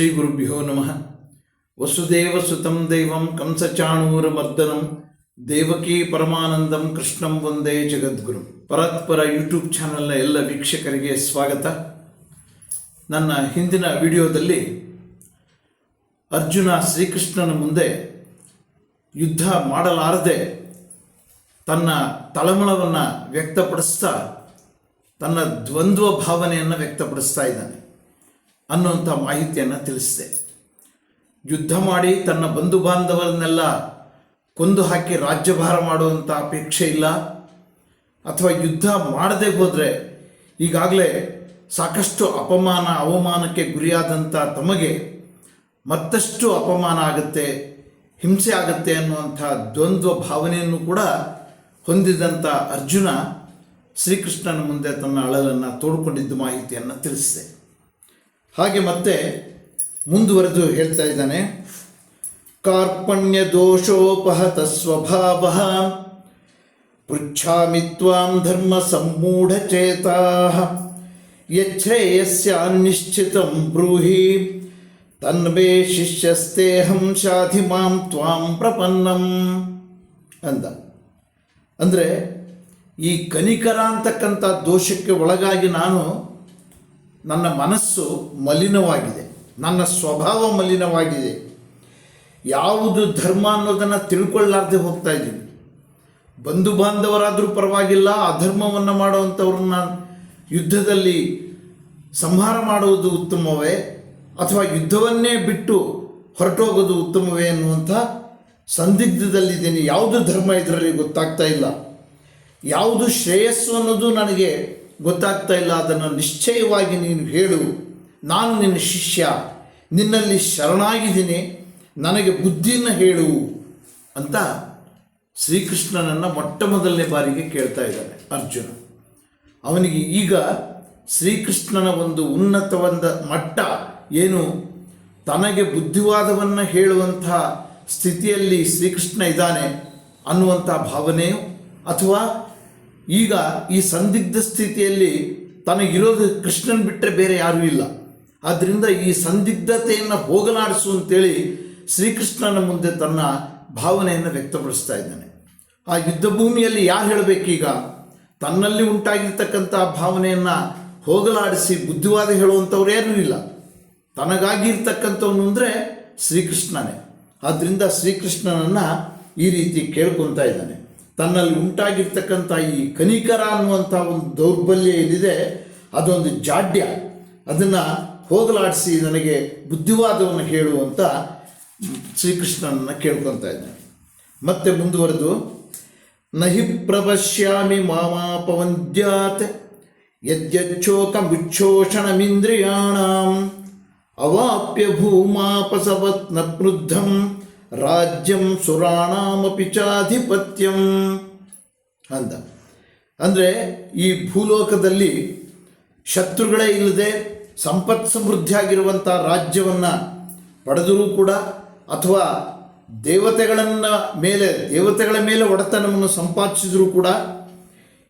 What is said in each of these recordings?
ಶ್ರೀ ಗುರುಭ್ಯೋ ನಮಃ. ವಸುದೇವ ಸುತಂ ದೈವಂ ಕಂಸಚಾಣೂರಮರ್ದನಂ ದೇವಕಿ ಪರಮಾನಂದಂ ಕೃಷ್ಣಂ ವಂದೇ ಜಗದ್ಗುರು. ಪರತ್ಪರ ಯೂಟ್ಯೂಬ್ ಚಾನಲ್ನ ಎಲ್ಲ ವೀಕ್ಷಕರಿಗೆ ಸ್ವಾಗತ. ನನ್ನ ಹಿಂದಿನ ವಿಡಿಯೋದಲ್ಲಿ ಅರ್ಜುನ ಶ್ರೀಕೃಷ್ಣನ ಮುಂದೆ ಯುದ್ಧ ಮಾಡಲಾರದೆ ತನ್ನ ತಳಮಳವನ್ನು ವ್ಯಕ್ತಪಡಿಸ್ತಾ, ತನ್ನ ದ್ವಂದ್ವ ಭಾವನೆಯನ್ನು ವ್ಯಕ್ತಪಡಿಸ್ತಾ ಇದ್ದಾನೆ. ಅನ್ನುವಂಥ ಮಾಹಿತಿಯನ್ನು ತಿಳಿಸಿದೆ. ಯುದ್ಧ ಮಾಡಿ ತನ್ನ ಬಂಧು ಬಾಂಧವರನ್ನೆಲ್ಲ ಕೊಂದು ಹಾಕಿ ರಾಜ್ಯಭಾರ ಮಾಡುವಂಥ ಅಪೇಕ್ಷೆ ಇಲ್ಲ. ಅಥವಾ ಯುದ್ಧ ಮಾಡದೆ ಹೋದರೆ ಈಗಾಗಲೇ ಸಾಕಷ್ಟು ಅಪಮಾನ, ಅವಮಾನಕ್ಕೆ ಗುರಿಯಾದಂಥ ತಮಗೆ ಮತ್ತಷ್ಟು ಅಪಮಾನ ಆಗುತ್ತೆ, ಹಿಂಸೆ ಆಗುತ್ತೆ ಅನ್ನುವಂಥ ದ್ವಂದ್ವ ಭಾವನೆಯನ್ನು ಕೂಡ ಹೊಂದಿದಂಥ ಅರ್ಜುನ ಶ್ರೀಕೃಷ್ಣನ ಮುಂದೆ ತನ್ನ ಅಳಲನ್ನು ತೋಡ್ಕೊಂಡಿದ್ದ ಮಾಹಿತಿಯನ್ನು ತಿಳಿಸಿದೆ. ಹಾಗೆ ಮತ್ತೆ ಮುಂದುವರೆದು ಹೇಳ್ತಾ ಇದ್ದಾನೆ. ಕಾರ್ಪಣ್ಯ ದೋಷೋಪಹತ ಸ್ವಭಾವ ಪೃಚ್ಛಾಮಿ ತ್ವಾಂ ಧರ್ಮ ಸಂಮೂಢ ಯಚ್ಛ್ರೇಯಸ್ಯಾನ್ನಿಶ್ಚಿತಂ ಬ್ರೂಹಿ ತನ್ಮೇ ಶಿಷ್ಯಸ್ತೇಹಂ ಶಾಧಿ ಮಾಂ ತ್ವಾಂ ಪ್ರಪನ್ನಂ ಅಂದ ಅಂದರೆ ಈ ಕನಿಕರ ಅಂತಕ್ಕಂಥ ದೋಷಕ್ಕೆ ಒಳಗಾಗಿ ನಾನು ನನ್ನ ಮನಸ್ಸು ಮಲಿನವಾಗಿದೆ. ನನ್ನ ಸ್ವಭಾವ ಮಲಿನವಾಗಿದೆ. ಯಾವುದು ಧರ್ಮ ಅನ್ನೋದನ್ನು ತಿಳ್ಕೊಳ್ಳಾರ್ದೆ ಹೋಗ್ತಾ ಇದ್ದೀನಿ. ಬಂಧು ಬಾಂಧವರಾದರೂ ಪರವಾಗಿಲ್ಲ, ಅಧರ್ಮವನ್ನು ಮಾಡುವಂಥವ್ರನ್ನ ಯುದ್ಧದಲ್ಲಿ ಸಂಹಾರ ಮಾಡುವುದು ಉತ್ತಮವೇ? ಅಥವಾ ಯುದ್ಧವನ್ನೇ ಬಿಟ್ಟು ಹೊರಟೋಗೋದು ಉತ್ತಮವೇ ಅನ್ನುವಂಥ ಸಂದಿಗ್ಧದಲ್ಲಿದ್ದೀನಿ. ಯಾವುದು ಧರ್ಮ ಇದರಲ್ಲಿ ಗೊತ್ತಾಗ್ತಾ ಇಲ್ಲ. ಯಾವುದು ಶ್ರೇಯಸ್ಸು ಅನ್ನೋದು ನನಗೆ ಗೊತ್ತಾಗ್ತಾ ಇಲ್ಲ, ಅದನ್ನು ನಿಶ್ಚಯವಾಗಿ ನೀನು ಹೇಳು. ನಾನು ನಿನ್ನ ಶಿಷ್ಯ, ನಿನ್ನಲ್ಲಿ ಶರಣಾಗಿದ್ದೀನಿ, ನನಗೆ ಬುದ್ಧಿಯನ್ನು ಹೇಳು ಅಂತ ಶ್ರೀಕೃಷ್ಣನನ್ನು ಮೊಟ್ಟ ಮೊದಲನೇ ಬಾರಿಗೆ ಕೇಳ್ತಾ ಇದ್ದಾನೆ ಅರ್ಜುನ. ಅವನಿಗೆ ಈಗ ಶ್ರೀಕೃಷ್ಣನ ಒಂದು ಉನ್ನತವಾದ ಮಟ್ಟ ಏನು? ತನಗೆ ಬುದ್ಧಿವಾದವನ್ನು ಹೇಳುವಂಥ ಸ್ಥಿತಿಯಲ್ಲಿ ಶ್ರೀಕೃಷ್ಣ ಇದ್ದಾನೆ ಅನ್ನುವಂಥ ಭಾವನೆಯು ಅಥವಾ ಈಗ ಈ ಸಂದಿಗ್ಧ ಸ್ಥಿತಿಯಲ್ಲಿ ತನಗಿರೋದು ಕೃಷ್ಣನ್ ಬಿಟ್ಟರೆ ಬೇರೆ ಯಾರೂ ಇಲ್ಲ. ಆದ್ದರಿಂದ ಈ ಸಂದಿಗ್ಧತೆಯನ್ನು ಹೋಗಲಾಡಿಸು ಅಂತೇಳಿ ಶ್ರೀಕೃಷ್ಣನ ಮುಂದೆ ತನ್ನ ಭಾವನೆಯನ್ನು ವ್ಯಕ್ತಪಡಿಸ್ತಾ ಇದ್ದಾನೆ. ಆ ಯುದ್ಧ ಭೂಮಿಯಲ್ಲಿ ಯಾರು ಹೇಳಬೇಕೀಗ? ತನ್ನಲ್ಲಿ ಉಂಟಾಗಿರ್ತಕ್ಕಂಥ ಭಾವನೆಯನ್ನು ಹೋಗಲಾಡಿಸಿ ಬುದ್ಧಿವಾದ ಹೇಳುವಂಥವ್ರು ಯಾರೂ ಇಲ್ಲ. ತನಗಾಗಿರ್ತಕ್ಕಂಥವನು ಅಂದರೆ ಶ್ರೀಕೃಷ್ಣನೇ. ಆದ್ದರಿಂದ ಶ್ರೀಕೃಷ್ಣನನ್ನು ಈ ರೀತಿ ಕೇಳ್ಕೊತಾ ಇದ್ದಾನೆ. ತನ್ನಲ್ಲಿ ಉಂಟಾಗಿರ್ತಕ್ಕಂಥ ಈ ಕನಿಕರ ಅನ್ನುವಂಥ ಒಂದು ದೌರ್ಬಲ್ಯ ಏನಿದೆ, ಅದೊಂದು ಜಾಡ್ಯ. ಅದನ್ನು ಹೋಗಲಾಡಿಸಿ ನನಗೆ ಬುದ್ಧಿವಾದವನ್ನು ಹೇಳುವಂತ ಶ್ರೀಕೃಷ್ಣನನ್ನು ಕೇಳ್ಕೊತಾ ಇದ್ದೆ. ಮತ್ತೆ ಮುಂದುವರೆದು, ನಹಿ ಪ್ರಪಶ್ಯಾಮಿ ಮಾಮಾಪವಂದ್ಯಾತ್ ಯದ್ಯಚ್ಛೋಕ ಮುಚ್ಛೋಷಣಮಿಂದ್ರಿಯಾಣಾಂ ಅವಾಪ್ಯ ಭೂಮಾಪಸವತ್ನ ಕ್ರುದ್ಧಂ ರಾಜ್ಯಂ ಸುರಾಣಾಮಪಿ ಚಾಧಿಪತ್ಯಂ ಅಂದ ಅಂದರೆ ಈ ಭೂಲೋಕದಲ್ಲಿ ಶತ್ರುಗಳೇ ಇಲ್ಲದೆ ಸಂಪತ್ ಸಮೃದ್ಧಿಯಾಗಿರುವಂಥ ರಾಜ್ಯವನ್ನು ಪಡೆದರೂ ಕೂಡ ಅಥವಾ ದೇವತೆಗಳನ್ನ ಮೇಲೆ, ದೇವತೆಗಳ ಮೇಲೆ ಒಡೆತನವನ್ನು ಸಂಪಾದಿಸಿದರೂ ಕೂಡ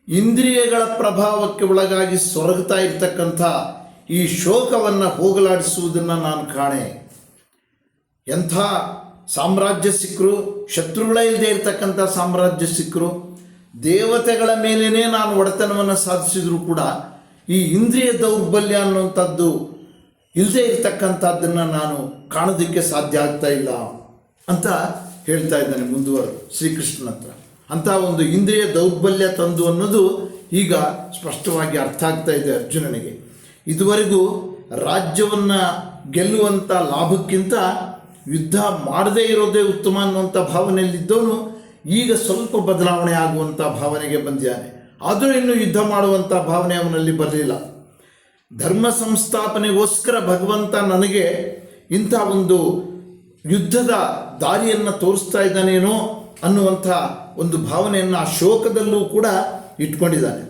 ಇಂದ್ರಿಯಗಳ ಪ್ರಭಾವಕ್ಕೆ ಒಳಗಾಗಿ ಸೊರಗುತ್ತಾ ಇರತಕ್ಕಂಥ ಈ ಶೋಕವನ್ನು ಹೋಗಲಾಡಿಸುವುದನ್ನು ನಾನು ಕಾಣೆ. ಎಂಥ ಸಾಮ್ರಾಜ್ಯ ಸಿಕ್ಕರು ಶತ್ರುಗಳೇ ಇಲ್ಲದೆ ಇರತಕ್ಕಂಥ ಸಾಮ್ರಾಜ್ಯ ಸಿಕ್ಕರು ದೇವತೆಗಳ ಮೇಲೇ ನಾನು ಒಡೆತನವನ್ನು ಸಾಧಿಸಿದರೂ ಕೂಡ ಈ ಇಂದ್ರಿಯ ದೌರ್ಬಲ್ಯ ಅನ್ನುವಂಥದ್ದು ಇಲ್ಲದೆ ಇರತಕ್ಕಂಥದ್ದನ್ನು ನಾನು ಕಾಣೋದಕ್ಕೆ ಸಾಧ್ಯ ಆಗ್ತಾ ಇಲ್ಲ ಅಂತ ಹೇಳ್ತಾ ಇದ್ದಾನೆ ಮುಂದುವರೆದು ಶ್ರೀಕೃಷ್ಣನ ಹತ್ರ. ಅಂಥ ಒಂದು ಇಂದ್ರಿಯ ದೌರ್ಬಲ್ಯ ತಂದು ಅನ್ನೋದು ಈಗ ಸ್ಪಷ್ಟವಾಗಿ ಅರ್ಥ ಆಗ್ತಾ ಇದೆ ಅರ್ಜುನನಿಗೆ. ಇದುವರೆಗೂ ರಾಜ್ಯವನ್ನು ಗೆಲ್ಲುವಂಥ ಲಾಭಕ್ಕಿಂತ ಯುದ್ಧ ಮಾಡದೇ ಇರೋದೇ ಉತ್ತಮ ಅನ್ನುವಂಥ ಭಾವನೆಯಲ್ಲಿದ್ದವನು ಈಗ ಸ್ವಲ್ಪ ಬದಲಾವಣೆ ಆಗುವಂಥ ಭಾವನೆಗೆ ಬಂದಿದ್ದಾನೆ. ಆದರೂ ಇನ್ನು ಯುದ್ಧ ಮಾಡುವಂಥ ಭಾವನೆ ಅವನಲ್ಲಿ ಬರಲಿಲ್ಲ. ಧರ್ಮ ಸಂಸ್ಥಾಪನೆಗೋಸ್ಕರ ಭಗವಂತ ನನಗೆ ಇಂಥ ಒಂದು ಯುದ್ಧದ ದಾರಿಯನ್ನು ತೋರಿಸ್ತಾ ಇದ್ದಾನೇನೋ ಅನ್ನುವಂಥ ಒಂದು ಭಾವನೆಯನ್ನು ಆ ಶೋಕದಲ್ಲೂ ಕೂಡ ಇಟ್ಕೊಂಡಿದ್ದಾನೆ.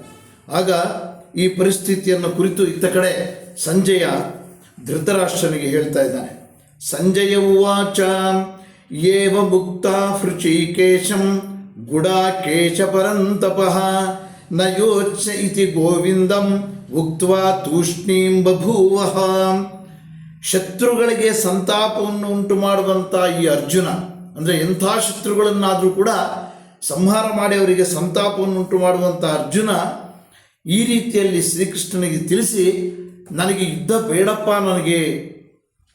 ಆಗ ಈ ಪರಿಸ್ಥಿತಿಯನ್ನು ಕುರಿತು ಇತ್ತ ಕಡೆ ಸಂಜೆಯ ಧೃತರಾಷ್ಟ್ರನಿಗೆ ಹೇಳ್ತಾ ಇದ್ದಾನೆ. ಸಂಜಯ ಉವಾಚ. ಏವ ಮುಕ್ತ ಹೃಚಿಕೇಶಂ ಗುಡಾಕೇಶ ಕೇಶಪರಂತಪಹ ನ ಯೋಚ್ಯ ಇತಿ ಗೋವಿಂದಂ ಉಕ್ತ್ವಾ ತೂಷ್ಣೀಂ ಬಭೂವಃ. ಶತ್ರುಗಳಿಗೆ ಸಂತಾಪವನ್ನು ಉಂಟು ಮಾಡುವಂಥ ಈ ಅರ್ಜುನ, ಅಂದರೆ ಎಂಥ ಶತ್ರುಗಳನ್ನಾದರೂ ಕೂಡ ಸಂಹಾರ ಮಾಡಿ ಅವರಿಗೆ ಸಂತಾಪವನ್ನು ಉಂಟು ಮಾಡುವಂಥ ಅರ್ಜುನ ಈ ರೀತಿಯಲ್ಲಿ ಶ್ರೀಕೃಷ್ಣನಿಗೆ ತಿಳಿಸಿ, ನನಗೆ ಯುದ್ಧ ಬೇಡಪ್ಪ, ನನಗೆ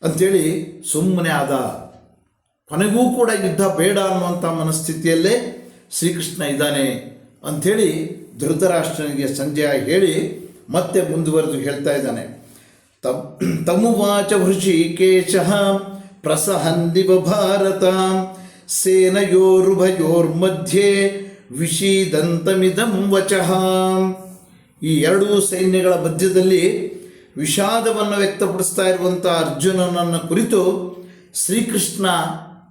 ಅಂಥೇಳಿ ಸುಮ್ಮನೆ ಆದ. ಕೊನೆಗೂ ಕೂಡ ಯುದ್ಧ ಬೇಡ ಅನ್ನುವಂಥ ಮನಸ್ಥಿತಿಯಲ್ಲೇ ಶ್ರೀಕೃಷ್ಣ ಇದ್ದಾನೆ ಅಂಥೇಳಿ ಧೃತರಾಷ್ಟ್ರನಿಗೆ ಸಂಜಯ ಹೇಳಿ ಮತ್ತೆ ಮುಂದುವರೆದು ಹೇಳ್ತಾ ಇದ್ದಾನೆ. ತಮ್, ತಮುವಾಚ ಹೃಷಿಕೇಶ ಪ್ರಸಹಂದಿವ ಭಾರತ, ಸೇನಯೋರುಭಯೋರ್ಮಧ್ಯೆ ವಿಷೀದಂತಮಿದಂ ವಚಃ. ಈ ಎರಡೂ ಸೈನ್ಯಗಳ ಮಧ್ಯದಲ್ಲಿ ವಿಷಾದವನ್ನು ವ್ಯಕ್ತಪಡಿಸ್ತಾ ಇರುವಂಥ ಅರ್ಜುನನನ್ನು ಕುರಿತು ಶ್ರೀಕೃಷ್ಣ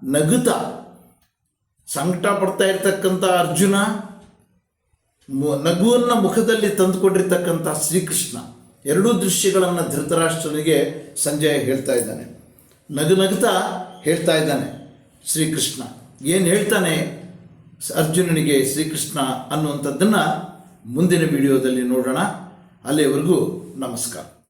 ನಗುತ ಸಂಕಟ ಪಡ್ತಾ ಇರತಕ್ಕಂಥ ಅರ್ಜುನ ನಗುವನ್ನು ಮುಖದಲ್ಲಿ ತಂದುಕೊಂಡಿರ್ತಕ್ಕಂಥ ಶ್ರೀಕೃಷ್ಣ. ಎರಡೂ ದೃಶ್ಯಗಳನ್ನು ಧೃತರಾಷ್ಟ್ರನಿಗೆ ಸಂಜಯ ಹೇಳ್ತಾ ಇದ್ದಾನೆ. ನಗು ನಗುತ್ತಾ ಹೇಳ್ತಾ ಇದ್ದಾನೆ ಶ್ರೀಕೃಷ್ಣ. ಏನು ಹೇಳ್ತಾನೆ ಅರ್ಜುನನಿಗೆ ಶ್ರೀಕೃಷ್ಣ ಅನ್ನುವಂಥದ್ದನ್ನು ಮುಂದಿನ ವಿಡಿಯೋದಲ್ಲಿ ನೋಡೋಣ. ಅಲ್ಲಿವರೆಗೂ ನಮಸ್ಕಾರ.